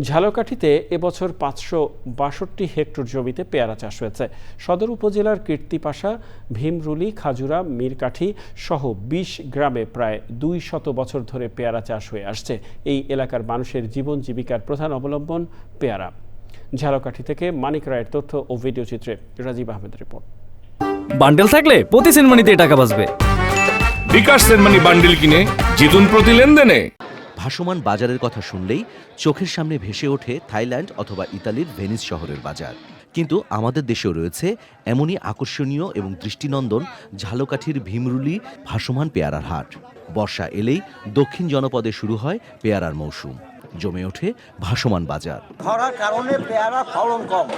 ঝালকাঠিতে এবছর পাঁচশো বাষট্টি হেক্টর জমিতে পেয়ারা চাষ হয়েছে। সদর উপজেলার কীর্তিপাশা ভীমরুলি খাজুরা মিরকাঠি সহ বিশ গ্রামে প্রায় দুই শত বছর ধরে পেয়ারা চাষ হয়ে আসছে। এই এলাকার মানুষের জীবন জীবিকার প্রধান অবলম্বন পেয়ারা। ঝালকাঠি থেকে মানিক রায়ের তথ্য ও ভিডিও চিত্রে রাজীব আহমেদ রিপোর্ট। বান্ডেল থাকলে প্রতি সেনমানিতে টাকা বাঁচবে। বিকাশ সেনমানি বান্ডিল কিনে জিতুন প্রতি লেনদেনে। ভাসমান বাজারের কথা শুনলেই চোখের সামনে ভেসে ওঠে থাইল্যান্ড অথবা ইতালির ভেনিস শহরের বাজার। কিন্তু আমাদের দেশেও রয়েছে এমনই আকর্ষণীয় এবং দৃষ্টিনন্দন ঝালকাঠির ভীমরুলি ভাসমান পেয়ারার হাট। বর্ষা এলেই দক্ষিণ জনপদে শুরু হয় পেয়ারার মৌসুম। জমে ওঠে ভাসমান বাজার। ধরার কারণে পেয়ারা ফলন কম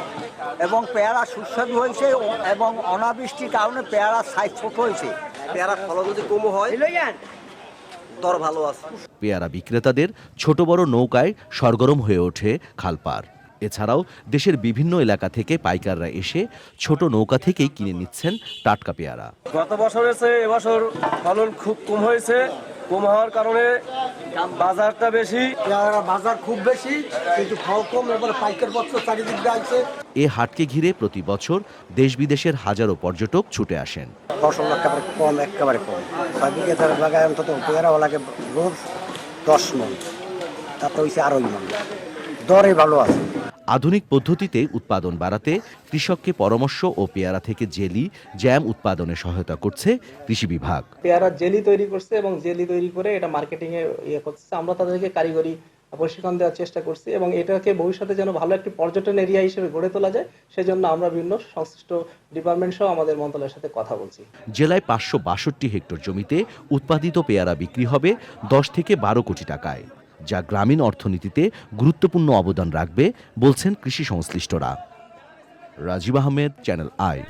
এবং পেয়ারা সুস্বাদু হয়েছে এবং অনাবৃষ্টির কারণে পেয়ারা সাইজ ছোট হয়েছে। পেয়ারা ফলন যদি কম হয়? দর ভালো আছে। পেয়ারা বিক্রেতাদের ছোট বড় নৌকায় সরগরম হয়ে ওঠে খালপার এছাড়াও দেশের বিভিন্ন এলাকা থেকে পাইকাররা এসে ছোট নৌকা থেকেই কিনে নিচ্ছেন টাটকা পেয়ারা। গত বছরের চেয়ে এবছর ফলন খুব কম হয়েছে। কম হওয়ার কারণে বাজারটা বেশি। পেয়ারা বাজার খুব বেশি কিন্তু ফল কম এবার পাইকার পত্র চারিদিক দিয়ে আছে এ হাটকে ঘিরে প্রতি বছর দেশ বিদেশের হাজারো পর্যটক ছুটে আসেন। ফসল একেবারে কম একেবারে কম। ছয় বিঘে লাগায় অন্তত পেয়ারা লাগে রোজ দশ মন তাতে হয়েছে আড়াই মন। দরে ভালো আছে। আধুনিক পদ্ধতিতে উৎপাদন বাড়াতে কৃষককে পরামর্শ ও পেয়ারা থেকে জেলি জ্যাম উৎপাদনে সহায়তা করছে কৃষি বিভাগ। পেয়ারা জেলি তৈরি করছে এবং জেলি তৈরি করে এটা মার্কেটিং এ ইয়ে করছে। আমরা তাদেরকে কারিগরি প্রশিক্ষণ দেওয়ার চেষ্টা করছি এবং এটাকে ভবিষ্যতে যেন ভালো একটি পর্যটন এরিয়া হিসেবে গড়ে তোলা যায় সেজন্য আমরা বিভিন্ন সংশ্লিষ্ট ডিপার্টমেন্ট সহ আমাদের মন্ত্রণালয়ের সাথে কথা বলছি। জেলায় পাঁচশো বাষট্টি হেক্টর জমিতে উৎপাদিত পেয়ারা বিক্রি হবে দশ থেকে বারো কোটি টাকায়। যা গ্রামীণ অর্থনীতিতে গুরুত্বপূর্ণ অবদান রাখবে বলছেন কৃষি সংশ্লিষ্টরা। Rajib Ahmed channel I